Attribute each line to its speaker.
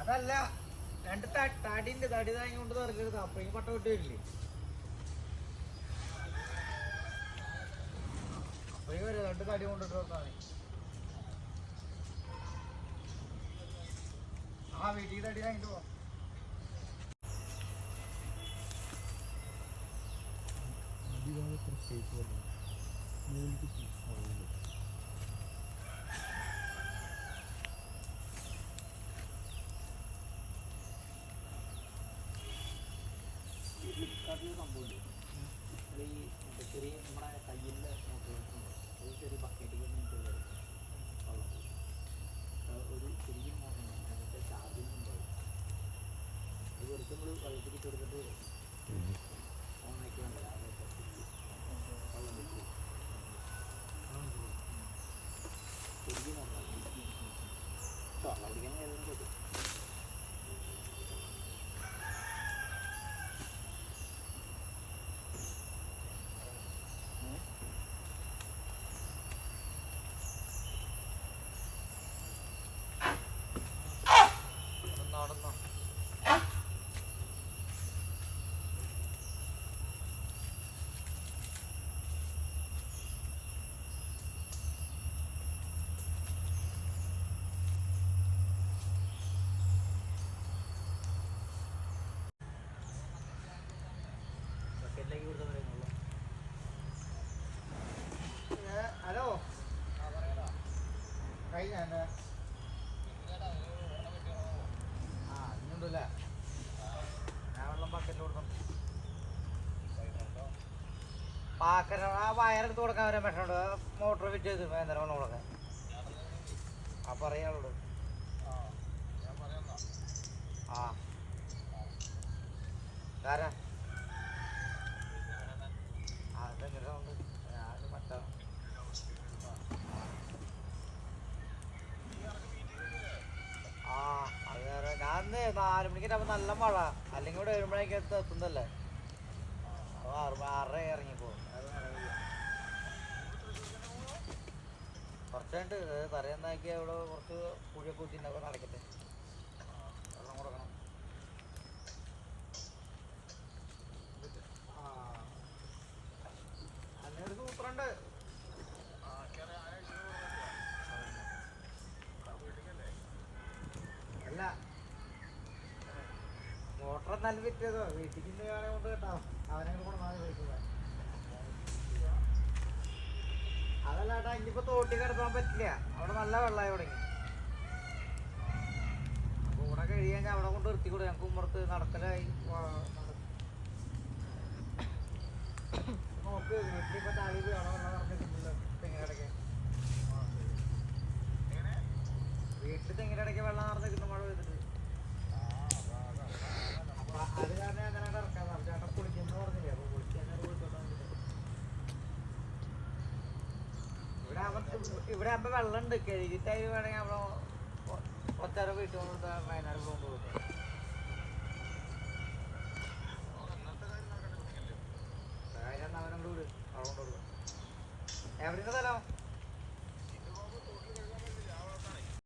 Speaker 1: അതല്ല രണ്ട് തടിന്റെ തടി താങ്ങി കൊണ്ട് തറക്കരുത്. അപ്പഴേക്കും പട്ട വിട്ട് വരില്ലേ? അപ്പഴേക്കും രണ്ട് തടി കൊണ്ടിട്ട് മതി ആ വീട്ടിൽ തടി വാങ്ങിട്ട് പോ
Speaker 2: ചെറിയ നമ്മുടെ കയ്യിലെ ഒരു ചെറിയ ബക്കറ്റിൽ നിന്നിട്ട് വരും ഒരു ചെറിയ മോഡൽ അതിന്റെ ചാർജിങ് ഉണ്ടാവും അത് വെറുതെ നമ്മൾ വെള്ളത്തിൽ കൊടുത്തിട്ട് ഓണാക്കി വേണ്ടത് വെള്ളം വെച്ച് ചെറിയ മോട്ടർ വെള്ളം കുടിക്കാൻ ഏതെങ്കിലും കൊടുക്കും
Speaker 1: നടന്നോ ഹലോ കഴിഞ്ഞ എന്റെ ആ ഇന്നുണ്ടല്ലേ ഞാൻ വെള്ളം ബക്കറ്റിൽ കൊടുക്കണം പാക്കര ആ വയറെടുത്ത് കൊടുക്കാൻ വരാൻ പറ്റുന്നുണ്ട് മോട്ടോർ ഫിറ്റ് ചെയ്ത് വേന്തരം വെള്ളം കൊടുക്കാൻ ആ പറയാനുള്ളൂ ആ. ആരാ ആ ഇതെങ്ങനെ ഉണ്ട് ഞാൻ മറ്റാ ആ അത് ഇന്ന് നാല് മണിക്ക് ആകുമ്പോൾ നല്ല മഴ. അല്ലെങ്കിൽ ഇവിടെ വരുമ്പോഴേക്കും എത്ത- എത്തുന്നല്ലേ? ആറ് ആറര ഇറങ്ങിപ്പോ. കുറച്ചുണ്ട് തറയെന്നാക്കി ഇവിടെ കുറച്ച് കുഴിയൊക്കെ കുത്തിനൊക്കെ നടക്കട്ടെ. വെള്ളം കൊടുക്കണം. വീട്ടിൽ കേട്ടോ. അവനെ തോട്ടി പറ്റില്ല. നല്ല കഴിയാൻ കൊണ്ട് തെങ്ങിനിടയ്ക്ക്. വീട്ടിൽ വെള്ളം നിറഞ്ഞിട്ട് മഴ പെയ്തിട്ട് അപ്പൊ അപ്പൊ ഇവിടെ ആവുമ്പോ വെള്ളം ഉണ്ട് കഴുകിട്ടായി വേണമെങ്കിൽ അവിടെ ഒറ്റര വീട്ടിൽ കൊണ്ട് വയനാട് പോകുമ്പോൾ കാര്യം അവനോട് എവിടെയുള്ള സ്ഥലം